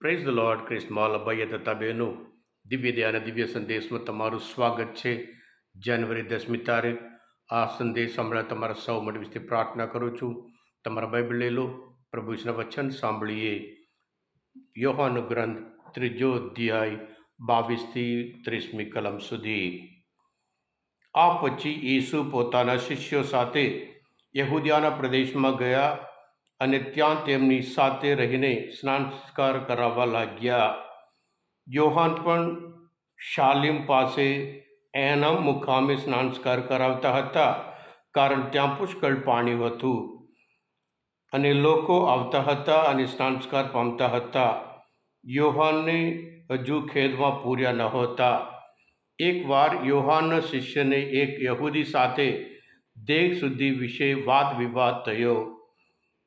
Praise the lord ક્રિસ્મોલ અભય તથા બહેનો દિવ્ય દયાના દિવ્ય સંદેશમાં તમારું સ્વાગત છે જાન્યુઆરી દસમી તારીખ આ સંદેશ હમણાં તમારા સૌ માટે વિશે પ્રાર્થના કરું છું તમારા બાઇબલ લઈ લો પ્રભુ ઈશ્વરના વચન સાંભળીએ યોહાન ગ્રંથ ત્રીજો અધ્યાય બાવીસથી ત્રીસમી કલમ સુધી આ પછી ઈસુ પોતાના શિષ્યો સાથે યહુદિયાના પ્રદેશમાં ગયા અને ત્યાં તેમની સાથે રહીને સ્નાન સંસ્કાર કરાવવા લાગ્યા. યોહાન પણ શાલિમ પાસે એના મુકામે સ્નાનસ્કાર કરાવતા હતા, કારણ ત્યાં પુષ્કળ પાણી હતું. અને લોકો આવતા હતા અને સ્નાનસ્કાર પામતા હતા. યોહાનને હજુ ખેદમાં પૂર્યા નહોતા એકવાર યોહાનના શિષ્યને એક યહૂદી સાથે દેહ સુધી વિશે વાદ વિવાદ થયો.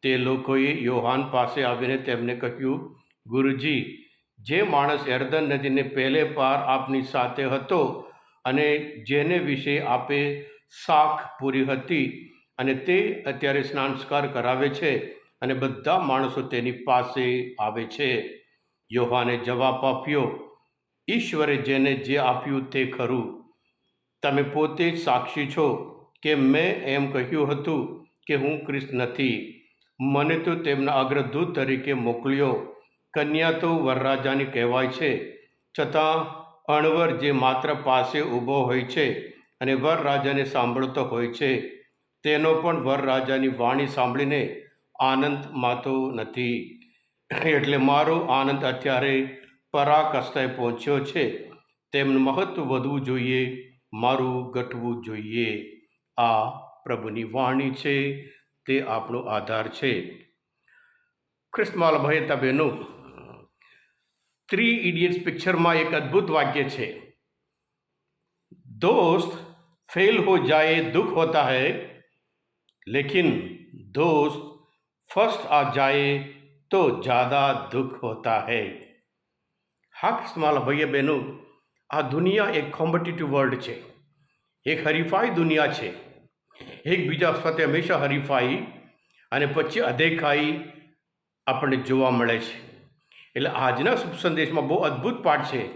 તે લોકોએ યોહાન પાસે આવીને તેમને કહ્યું, ગુરુજી, જે માણસ એર્દન નદીને પહેલે પાર આપની સાથે હતો અને જેને વિશે આપે શાખ પૂરી હતી અને તે અત્યારે સ્નાનસ્કાર કરાવે છે અને બધા માણસો તેની પાસે આવે છે. યોહાને જવાબ આપ્યો, ઈશ્વરે જેને જે આપ્યું તે ખરું. તમે પોતે સાક્ષી છો કે મેં એમ કહ્યું હતું કે હું ક્રિસ્ત નથી. મને તો તેમના અગ્રદૂત તરીકે મોકલ્યો. કન્યા તો વરરાજાની કહેવાય છે. છતાં, અણવર જે માત્ર પાસે ઊભો હોય છે અને વરરાજાને સાંભળતો હોય છે, તેનો પણ વરરાજાની વાણી સાંભળીને આનંદ માતો નથી. એટલે મારો આનંદ અત્યારે પરાકાષ્ઠાએ પહોંચ્યો છે. તેમનું મહત્વ વધવું જોઈએ, મારું ઘટવું જોઈએ. આ પ્રભુની વાણી છે. તે આપણો આધાર છે ખ્રિસ્તમાલ ભયતા બહેનો થ્રી ઇડિયટ્સ પિક્ચરમાં એક અદ્ભુત વાક્ય છે दोस्त फेल हो जाए दुख होता है लेकिन दोस्त फर्स्ट आ जाए तो ज़्यादा दुख होता है હા કિસ્માલા ભાઈઓ બહેનો આ દુનિયા એક કોમ્પિટિટિવ વર્લ્ડ છે એક હરીફાઈ દુનિયા છે એકબીજા સાથે હંમેશા હરીફાઈ અને પછી અધેખાઈ આપણને જોવા મળે છે. એટલે આજના શુભ સંદેશમાં બહુ અદ્ભુત પાઠ છે.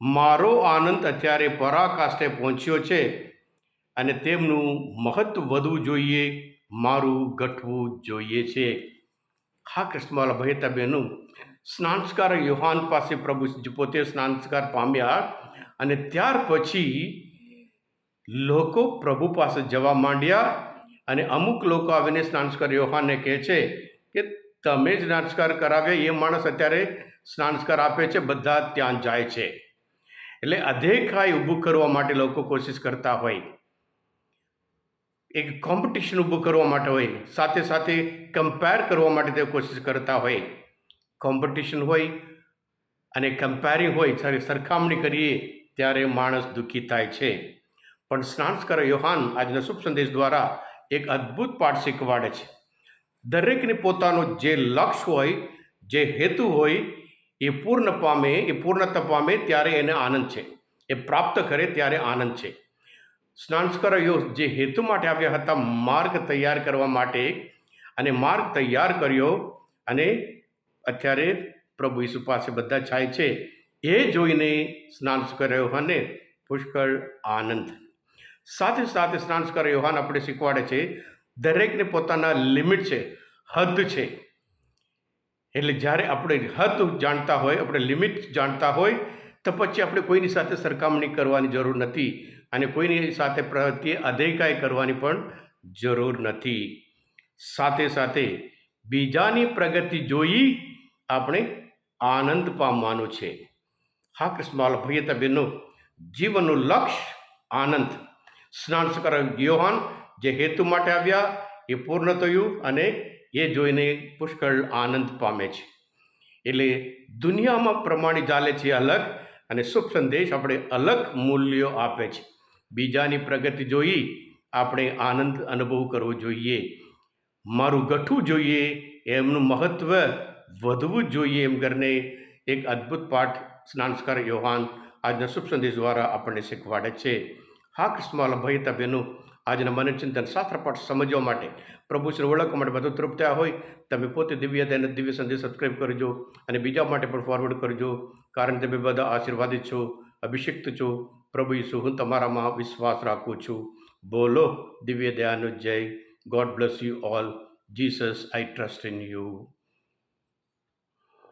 મારો આનંદ અત્યારે પરાકાષ્ઠે પહોંચ્યો છે અને તેમનું મહત્વ વધવું જોઈએ, મારું ઘટવું જોઈએ છે. હા કૃષ્ણવાલા ભયતા બહેનું સ્નાનસ્કાર યુહાન પાસે પ્રભુ પોતે સ્નાનસ્કાર પામ્યા અને ત્યાર પછી લોકો પ્રભુ પાસે જવા માંડ્યા અને અમુક લોકો આવીને સ્નાનસ્કાર યોહાનને કહે છે કે તમે જ સ્નાનસ્કાર કરાવ્યા એ માણસ અત્યારે સ્નાનસ્કાર આપે છે, બધા ત્યાં જાય છે. એટલે અધેખાઈ ઊભું કરવા માટે લોકો કોશિશ કરતા હોય. એક કોમ્પિટિશન ઊભું કરવા માટે હોય. સાથે સાથે કમ્પેર કરવા માટે તે કોશિશ કરતા હોય. કોમ્પિટિશન હોય અને કમ્પેરિંગ હોય સરખામણી કરીએ, ત્યારે માણસ દુઃખી થાય છે. પણ સ્નાનસ્કર યોહાન આજના શુભ સંદેશ દ્વારા એક અદ્ભુત પાઠ શીખવાડે છે. દરેકને પોતાનું જે લક્ષ્ય હોય, જે હેતુ હોય, એ પૂર્ણ પામે, એ પૂર્ણતા પામે ત્યારે એને આનંદ છે. એ પ્રાપ્ત કરે ત્યારે આનંદ છે. સ્નાનસ્કર જે હેતુ માટે આવ્યા હતા, માર્ગ તૈયાર કરવા માટે અને માર્ગ તૈયાર કર્યો અને અત્યારે પ્રભુ ઈસુ પાસે બધા છાય છે. એ જોઈને સ્નાન કર્યો અને પુષ્કળ આનંદ સાથે સાથે સ્નાનસ્કાર યોહાન આપણે શીખવાડે છે, દરેકને પોતાના લિમિટ છે, હદ છે. એટલે જ્યારે આપણે હદ જાણતા હોય, આપણે લિમિટ જાણતા હોય, તો પછી આપણે કોઈની સાથે સરખામણી કરવાની જરૂર નથી અને કોઈની સાથે પ્રત્યે અધેકાઈ કરવાની પણ જરૂર નથી. સાથે સાથે બીજાની પ્રગતિ જોઈ આપણે આનંદ પામવાનો છે. હા કૃષ્ણવાલ ભૈયતા બહેનો જીવનનું લક્ષ્ય આનંદ. સ્નાનસ્કર યોહાન જે હેતુ માટે આવ્યા, એ પૂર્ણ થયું અને એ જોઈને પુષ્કળ આનંદ પામે છે. એટલે દુનિયામાં પ્રમાણિત ચાલે છે અલગ અને શુભ સંદેશ આપણે અલગ મૂલ્યો આપે છે. બીજાની પ્રગતિ જોઈ આપણે આનંદ અનુભવ કરવો જોઈએ. મારું ગઠવું જોઈએ, એમનું મહત્ત્વ વધવું જોઈએ એમ કરીને એક અદ્ભુત પાઠ સ્નાનસ્કાર યોહાન આજના શુભ સંદેશ દ્વારા આપણને શીખવાડે છે. હા કૃષ્ણવાલા ભયતા બહેનું આજના મનોચિંતન ચિંતન શાસ્ત્રપાઠ સમજવા માટે પ્રભુશ્રી ઓળખવા માટે બધો તૃપ્ત હોય, તમે પોતે દિવ્ય તેને દિવ્ય સંદેશ સબસ્ક્રાઈબ કરજો અને બીજા માટે પણ ફોરવર્ડ કરજો, કારણ તમે બધા આશીર્વાદિત છો, અભિષિક્ત છો. પ્રભુ ઈસુ, હું તમારામાં વિશ્વાસ રાખું છું. બોલો, દિવ્ય દયાનો જય. God bless you all Jesus I trust in you